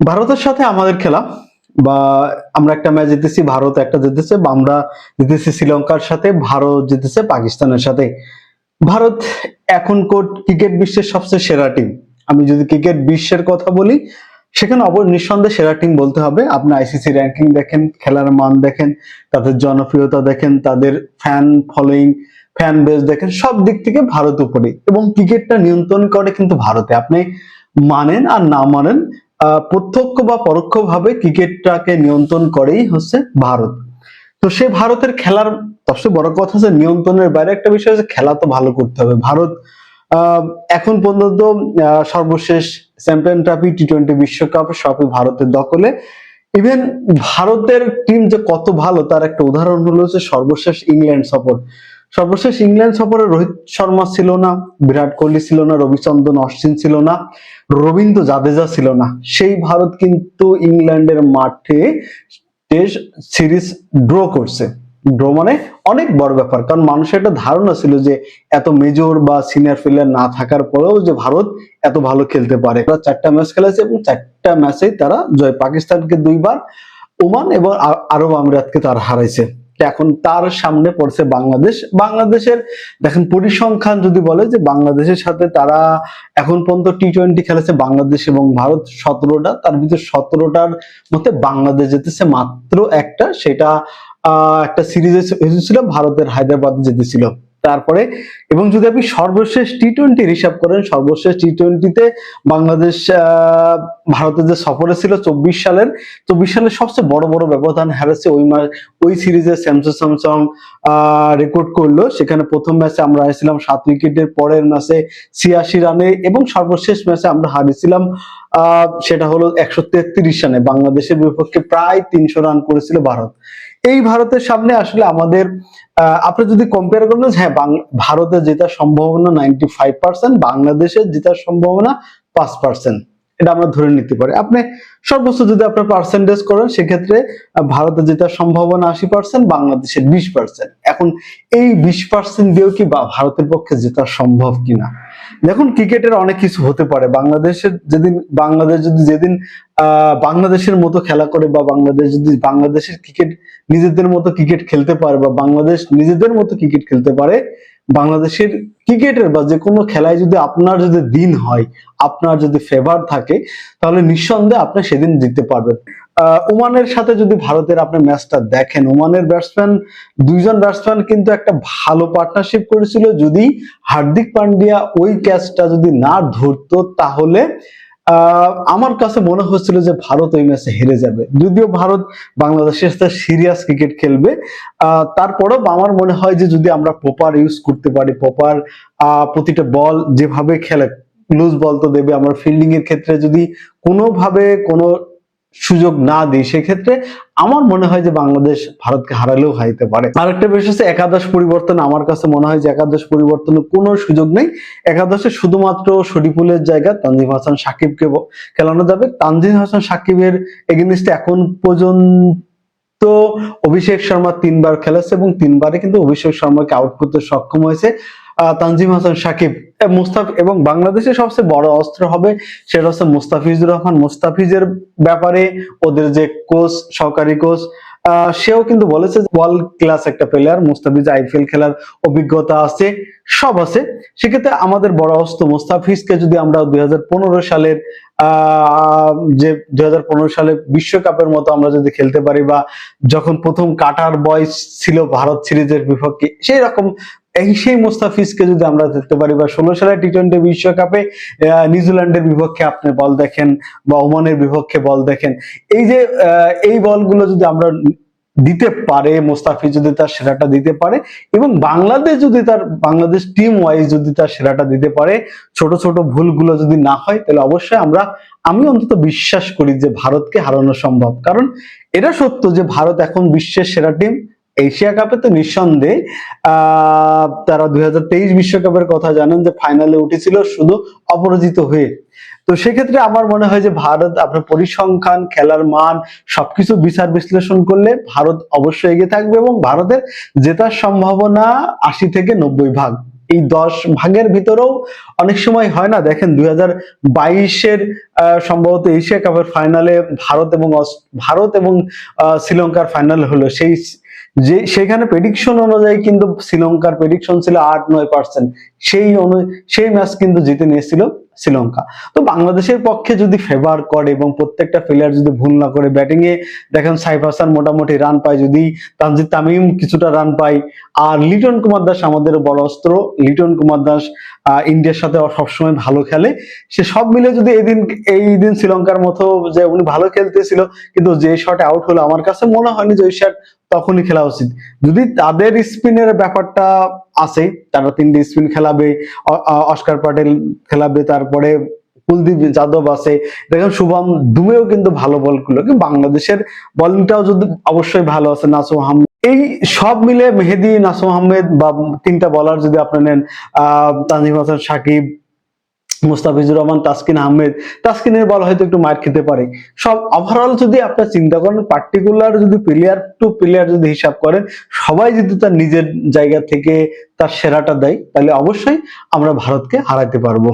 ভারতের সাথে আমাদের খেলা, বা আমরা একটা ম্যাচ জিতেছি, ভারত একটা জিতেছে, বা আমরা জিতেছি শ্রীলঙ্কার সাথে, ভারত জিতেছে পাকিস্তানের সাথে। ভারত এখন কোট ক্রিকেট বিশ্বের সবচেয়ে সেরা টিম আমি যদি ক্রিকেট বিশ্বের কথা বলি, সেখানে অবশ্য নিঃসন্দেহে সেরা টিম বলতে হবে। আপনি আইসিসি র্যাঙ্কিং দেখেন, খেলার মান দেখেন, তাদের জনপ্রিয়তা দেখেন, তাদের ফ্যান ফলোয়িং ফ্যান বেস দেখেন, সব দিক থেকে ভারত উপরে। এবং ক্রিকেটটা নিয়ন্ত্রণ করে কিন্তু ভারতে। আপনি মানেন আর না মানেন প্রত্যক্ষ বা পরোক্ষভাবে ক্রিকেটটাকে নিয়ন্ত্রণ করেই হচ্ছে ভারত। তো সে ভারতের খেলার সবচেয়ে বড় কথা হচ্ছে নিয়ন্ত্রণের বাইরে একটা বিষয় হচ্ছে খেলা তো ভালো করতে হবে। ভারত এখন পর্যন্ত সর্বশেষ চ্যাম্পিয়ন ট্রফি টি টোয়েন্টি বিশ্বকাপ সবই ভারতের দখলে। ইভেন ভারতের টিম যে কত ভালো, তার একটা উদাহরণ হলো যে সর্বশেষ ইংল্যান্ড সফর। সর্বশেষ ইংল্যান্ড সফরে রোহিত শর্মা ছিল না, বিরাট কোহলি ছিল না, রবিচন্দ্রন অশ্বিন ছিল না, রবীন্দ্র জাদেজা ছিল না। সেই ভারত কিন্তু ইংল্যান্ডের মাঠে টেস্ট সিরিজ ড্র করছে। ড্র মানে অনেক বড় ব্যাপার, কারণ মানুষের একটা ধারণা ছিল যে এত মেজর বা সিনিয়র প্লেয়ার না থাকার পরেও যে ভারত এত ভালো খেলতে পারে। তারা চারটা ম্যাচ খেলেছে এবং চারটা ম্যাচেই তারা জয়। পাকিস্তানকে দুইবার, ওমান এবং আরব আমিরাতকে তারা হারাইছে। এখন তার সামনে পড়ছে বাংলাদেশ। বাংলাদেশের, দেখেন পরিসংখ্যান যদি বলে যে বাংলাদেশের সাথে তারা এখন পর্যন্ত টি টোয়েন্টি খেলেছে বাংলাদেশ এবং ভারত সতেরোটা, তার ভিতরে সতেরোটার মধ্যে বাংলাদেশ যেতেছে মাত্র একটা, সেটা একটা সিরিজে এসেছিল, ভারতের হায়দ্রাবাদ জিতেছিল। তারপরে এবং যদি আপনি সর্বশেষ টি টোয়েন্টি হিসাব করেন, সর্বশেষ টি টোয়েন্টিতে বাংলাদেশ ভারতের যে সফরে ছিল চব্বিশ সালের চব্বিশ সালের সবচেয়ে বড় বড় ব্যবধান হারাচ্ছে ওই মা- ওই সিরিজে স্যামসাং স্যামসাং রেকর্ড করল। সেখানে প্রথম ম্যাচে আমরা হারিয়েছিলাম সাত উইকেটের পরের ম্যাচে ছিয়াশি রানে এবং সর্বশেষ ম্যাচে আমরা হারিয়েছিলাম সেটা হলো একশো তেত্রিশ রানে। বাংলাদেশের বিপক্ষে প্রায় তিনশো রান করেছিল ভারত। এই ভারতের সামনে আসলে আমাদের আপনি যদি কম্পেয়ার করেন হ্যাঁ ভারতের জেতার সম্ভাবনা নাইনটি ফাইভ পার্সেন্ট জেতার সম্ভাবনা পাঁচ পার্সেন্ট এটা আমরা ধরে নিতে পারি। আপনি সর্বোচ্চ যদি আপনার পার্সেন্টেজ করেন, সেক্ষেত্রে ভারতে জেতার সম্ভাবনা আশি পার্সেন্ট বাংলাদেশের বিশ পার্সেন্ট এখন এই বিশ পার্সেন্ট দিয়েও কি ভারতের পক্ষে জেতা সম্ভব কিনা? দেখুন, ক্রিকেটের অনেক কিছু হতে পারে। বাংলাদেশের যেদিন, বাংলাদেশ যদি যেদিন বাংলাদেশের মতো খেলা করে বা বাংলাদেশ যদি বাংলাদেশের ক্রিকেট নিজেদের মতো ক্রিকেট খেলতে পারে বা বাংলাদেশ নিজেদের মতো ক্রিকেট খেলতে পারে, বাংলাদেশের ক্রিকেটের বা যে কোনো খেলায় যদি আপনার যদি দিন হয়, আপনার যদি ফেভার থাকে, তাহলে নিঃসন্দেহে আপনি সেদিন জিততে পারবেন। ওমানের সাথে যদি ভারতের আপনি ম্যাচটা দেখেন, ওমানের ব্যাটসম্যান দুইজন ব্যাটসম্যান কিন্তু একটা ভালো পার্টনারশিপ করেছিল। যদি হার্দিক পান্ডিয়া ওই ক্যাচটা যদি না ধরতো, তাহলে আমার কাছে মনে হচ্ছিল যে ভারত ওই ম্যাচে হেরে যাবে। যদিও ভারত বাংলাদেশের সাথে সিরিয়াস ক্রিকেট খেলবে তারপরেও আমার মনে হয় যে যদি আমরা প্রপার ইউজ করতে পারি প্রপার প্রতিটা বল যেভাবে খেলে লুজ বল তো দেবে, আমার ফিল্ডিং এর ক্ষেত্রে যদি কোনোভাবে কোনো সুযোগ না দিই, সেক্ষেত্রে আমার মনে হয় যে বাংলাদেশ ভারতকে হারালেও হারাইতে পারে। আরেকটা বিষয় হচ্ছে একাদশ পরিবর্তন। আমার কাছে মনে হয় যে একাদশ পরিবর্তনের কোনো সুযোগ নেই। একাদশে শুধুমাত্র শরীফুলের জায়গা তানজিম হাসান সাকিবকে খেলানো যাবে। তানজিম হাসান সাকিবের এগেনিস্টে এখন পর্যন্ত অভিষেক শর্মা তিনবার খেলেছে এবং তিনবারে কিন্তু অভিষেক শর্মাকে আউট করতে সক্ষম হয়েছে। তানজিম হাসান সাকিব মুস্তাফ এবং বাংলাদেশের সবচেয়ে বড় অস্ত্র হবে সেটা হচ্ছে মুস্তাফিজুর রহমান। মুস্তাফিজের ব্যাপারে ওদের যে কোচ, সহকারী কোচ সেও কিন্তু বলেছে ওয়ার্ল্ড ক্লাস একটা প্লেয়ার মুস্তাফিজ আইপিএল খেলার অভিজ্ঞতা আছে, সব আছে। সেক্ষেত্রে আমাদের বড় অস্ত্র মুস্তাফিজকে যদি আমরা দুই হাজার পনেরো সালের যে দুই হাজার পনেরো সালে বিশ্বকাপের মতো আমরা যদি খেলতে পারি বা যখন প্রথম কাটার বয়স ছিল ভারত সিরিজের বিপক্ষে, সেই রকম এই সেই মুস্তাফিজকে যদি আমরা দেখতে পারি বা ষোলো সালে টি টোয়েন্টি বিশ্বকাপে নিউজিল্যান্ডের বিপক্ষে আপনি বল দেখেন বা ওমানের বিপক্ষে বল দেখেন। এই যে এই বলগুলো যদি আমরা দিতে পারে, মুস্তাফিজ যদি তার সেরাটা দিতে পারে এবং বাংলাদেশ যদি তার, বাংলাদেশ টিম ওয়াইজ যদি তার সেরাটা দিতে পারে, ছোট ছোট ভুলগুলো যদি না হয়, তাহলে অবশ্যই আমরা, আমি অন্তত বিশ্বাস করি যে ভারতকে হারানো সম্ভব। কারণ এটা সত্য যে ভারত এখন বিশ্বের সেরা টিম এশিয়া কাপে তো নিঃসন্দেহে তারা দুই বিশ্বকাপের কথা জানেন যে ফাইনালে উঠেছিল শুধু অপরাজিত হয়ে। তো সেক্ষেত্রে আমার মনে হয় যে ভারত আপনার পরিসংখ্যান, খেলার মান, সবকিছু বিচার বিশ্লেষণ করলে ভারত অবশ্যই এগিয়ে থাকবে এবং ভারতের জেতার সম্ভাবনা আশি থেকে নব্বই ভাগ। এই দশ ভাগের ভিতরেও অনেক সময় হয় না, দেখেন দুই হাজার বাইশের সম্ভবত এশিয়া কাপের ফাইনালে ভারত এবং ভারত এবং শ্রীলঙ্কার ফাইনাল হলো। সেই যে সেখানে প্রেডিকশন অনুযায়ী কিন্তু শ্রীলঙ্কার প্রেডিকশন ছিল আট নয় পার্সেন্ট সেই অনু, সেই ম্যাচ কিন্তু জিতে নিয়েছিল শ্রীলঙ্কা। তো বাংলাদেশের পক্ষে যদি ফেভার করে এবং প্রত্যেকটা প্লেয়ার যদি ভুল না করে ব্যাটিং এ, দেখেন সাইফ হাসান মোটামুটি রান পায় যদি, তানজিদ তামিম কিছুটা রান পায়। আর লিটন কুমার দাস আমাদের বড় অস্ত্র। লিটন কুমার দাস ইন্ডিয়ার সাথে সবসময় ভালো খেলে। সে সব মিলে যদি এদিন, এই দিন শ্রীলঙ্কার মতো যে উনি ভালো খেলতেছিল, কিন্তু যে শট আউট হলো, আমার কাছে মনে হয়নি যে ওই শট তখনই খেলা উচিত। যদি তাদের স্পিনের ব্যাপারটা আছে, তারা তিনটে স্পিন খেলাবে অস্কার প্যাটেল খেলাবে, তারপরে কুলদীপ যাদব আছে। দেখেন শুভম দুমেও কিন্তু ভালো বল করল, কিন্তু বাংলাদেশের বোলিংটাও যদি অবশ্যই ভালো আছে নাসুম আহমেদ। এই সব মিলে মেহেদি, নাসুম আহমেদ বা তিনটা বলার যদি আপনি নেন, আহ তানজিম হাসান, সাকিব মুস্তাফিজুর রহমান, তাসকিন আহমেদ। তাসকিনের বল হয়তো একটু মার খেতে পারে। সব ওভারঅল যদি আপনার চিন্তা করেন পার্টিকুলার যদি প্লেয়ার টু প্লেয়ার যদি হিসাব করেন, সবাই যদি তার নিজের জায়গা থেকে তার সেরাটা দেয়, তাহলে অবশ্যই আমরা ভারতকে হারাতে পারব।